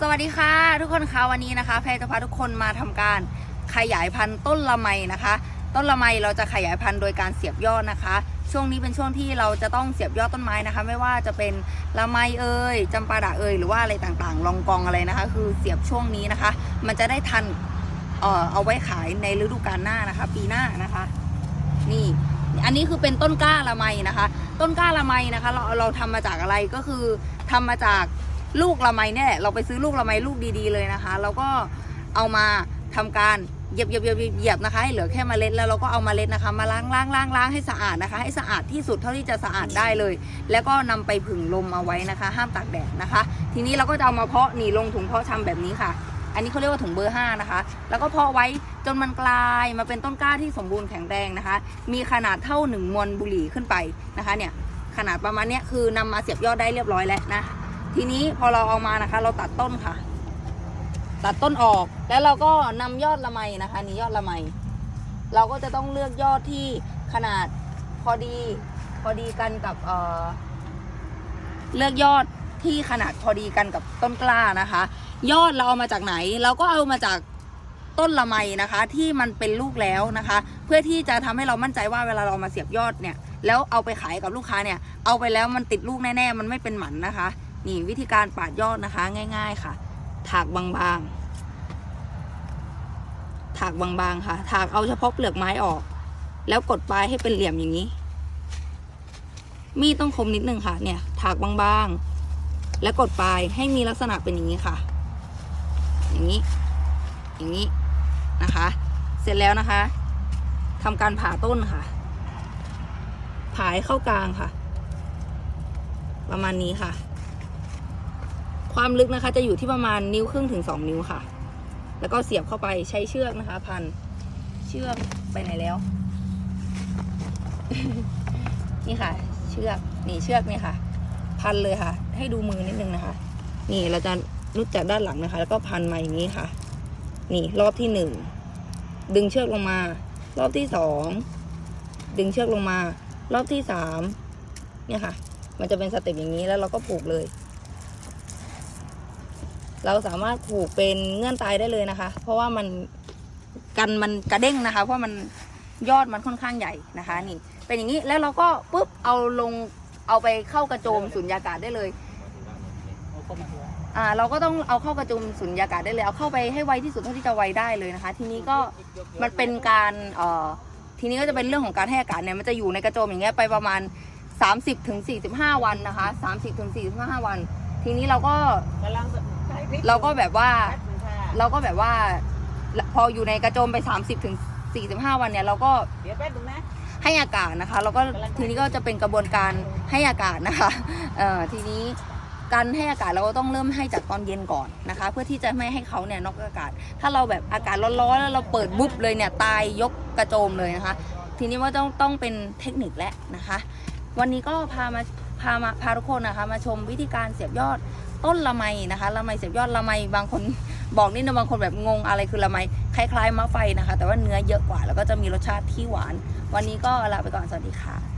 สวัสดีค่ะ ทุกคนคะวันนี้นะคะแพรจะพาทุกคนมาทำการขยายพันธุ์ต้นละไมนะคะ ต้นละไมเราจะขยายพันธุ์โดยการเสียบยอดนะคะ ช่วงนี้เป็นช่วงที่เราจะต้องเสียบยอดต้นไม้นะคะ ไม่ว่าจะเป็นละไมเอ่ยจำปาดะเอ่ยหรือว่าอะไรต่างๆ ลองกองอะไรนะคะ คือเสียบช่วงนี้นะคะ มันจะได้ทันเอ่อเอาไว้ขายในฤดูกาลหน้านะคะ ปีหน้านะคะ นี่ อันนี้คือเป็นต้นกล้าละไมนะคะ ต้นกล้าละไมนะคะ เราเราทำมาจากอะไรก็คือทำมาจาก ลูกละไมเนี่ยเราไปซื้อลูกละไมลูกดีๆเลยนะคะ แล้วก็เอามาทำการเหยียบเหยียบเหยียบเหยียบนะคะให้เหลือแค่เมล็ดแล้วเราก็เอาเมล็ดนะคะ มาล้างล้างล้างล้างให้สะอาดนะคะ ให้สะอาดที่สุดเท่าที่จะสะอาดได้เลย แล้วก็นำไปผึ่งลมเอาไว้นะคะ ห้ามตากแดดนะคะ ทีนี้เราก็จะเอามาเพาะหนีลงถุงเพาะชำแบบนี้ค่ะ อันนี้เขาเรียกว่าถุงเบอร์ 5 นะคะ แล้วก็เพาะไว้จนมันกลายมาเป็นต้นกล้าที่สมบูรณ์แข็งแรงนะคะ มีขนาดเท่าหนึ่งมวลบุหรี่ขึ้นไปนะคะเนี่ยขนาดประมาณนี้คือนำมาเสียบยอดได้เรียบร้อยแล้วนะ ทีนี้พอเราเอามานะคะ เราตัดต้นค่ะ ตัดต้นออกแล้วเราก็นำยอดละไมนะคะ นี่ยอดละไมเราก็จะต้องเลือกยอดที่ขนาดพอดีพอดีกันกับเออเลือกยอดที่ขนาดพอดีกันกับต้นกล้านะคะ ยอดเราเอามาจากไหน เราก็เอามาจากต้นละไมนะคะ ที่มันเป็นลูกแล้วนะคะ เพื่อที่จะทำให้เรามั่นใจว่าเวลาเรามาเสียบยอดเนี่ย แล้วเอาไปขายกับลูกค้าเนี่ย เอาไปแล้วมันติดลูกแน่ๆ มันไม่เป็นหมันนะคะ นี่วิธีการปาดยอดนะคะ ง่าย ๆค่ะ ถากบางๆ ถากบางๆค่ะ ถากเอาเฉพาะเปลือกไม้ออก แล้วกดปลายให้เป็นเหลี่ยมอย่างนี้ มีดต้องคมนิดนึงค่ะ เนี่ยถากบางๆ แล้วกดปลายให้มีลักษณะเป็นอย่างนี้ค่ะ อย่างนี้ อย่างนี้นะคะ เสร็จแล้วนะคะทำการผ่าต้นค่ะผ่าให้เข้ากลางค่ะ ประมาณนี้ค่ะ ความลึกนะคะ จะอยู่ที่ประมาณนิ้วครึ่งถึงสองนิ้วค่ะ แล้วก็เสียบเข้าไปใช้เชือกนะคะ พันเชือกไปไหนแล้ว นี่ค่ะ เชือกนี่เชือกนี่ค่ะ พันเลยค่ะ ให้ดูมือนิดนึงนะคะ นี่เราจะนุดจากด้านหลังนะคะ แล้วก็พันมาอย่างนี้ค่ะ นี่รอบที่หนึ่งดึงเชือกลงมา รอบที่สองดึงเชือกลงมา รอบที่สามเนี่ยค่ะ มันจะเป็นสเต็ปอย่างนี้แล้วเราก็ผูกเลย เราสามารถผูกเป็นเงื่อนตายได้เลยนะคะ เพราะว่ามันกันมันกระเด้งนะคะ เพราะมันยอดมันค่อนข้างใหญ่นะคะ นี่เป็นอย่างนี้แล้วเราก็ปุ๊บเอาลงเอาไปเข้ากระโจมสุญญากาศได้เลยอ่าเราก็ต้องเอาเข้ากระจุมสุญญากาศได้เลย เอาเข้าไปให้ไวที่สุดเท่าที่จะไวได้เลยนะคะ ทีนี้ก็มันเป็นการเอ่อทีนี้ก็จะเป็นเรื่องของการให้อากาศเนี่ยมันจะอยู่ในกระโจมอย่างเงี้ยไปประมาณ 30ถึง45 วันนะคะ 30ถึง45 วัน ทีนี้เราก็กำลัง เราก็แบบว่าแป๊บนึงค่ะเราก็แบบว่า พออยู่ในกระโจมไป 30ถึง45 วันเนี่ย เราก็เดี๋ยวแป๊บนึงนะให้อากาศนะคะแล้วก็ทีนี้ก็จะเป็นกระบวนการให้อากาศนะคะเอ่อทีนี้การให้อากาศเราก็ต้องเริ่มให้จากตอนเย็นก่อนนะคะ เพื่อที่จะไม่ให้เขาเนี่ยนอกอากาศ ถ้าเราแบบอากาศร้อนๆแล้วเราเปิดบุ๊บเลยเนี่ยตายยกกระโจมเลยนะคะ ทีนี้ว่าต้องต้องเป็นเทคนิคแล้วนะคะ วันนี้ก็พามาพามาพาทุกคนนะคะ มาชมวิธีการเสียบยอดต้นละไมนะคะละไมเสียบยอดละไมบางคนบอกนิดนึงบางคนแบบงงอะไรคือละไมคล้ายๆมะไฟนะคะ แต่ว่าเนื้อเยอะกว่าแล้วก็จะมีรสชาติที่หวาน วันนี้ก็ลาไปก่อนสวัสดีค่ะ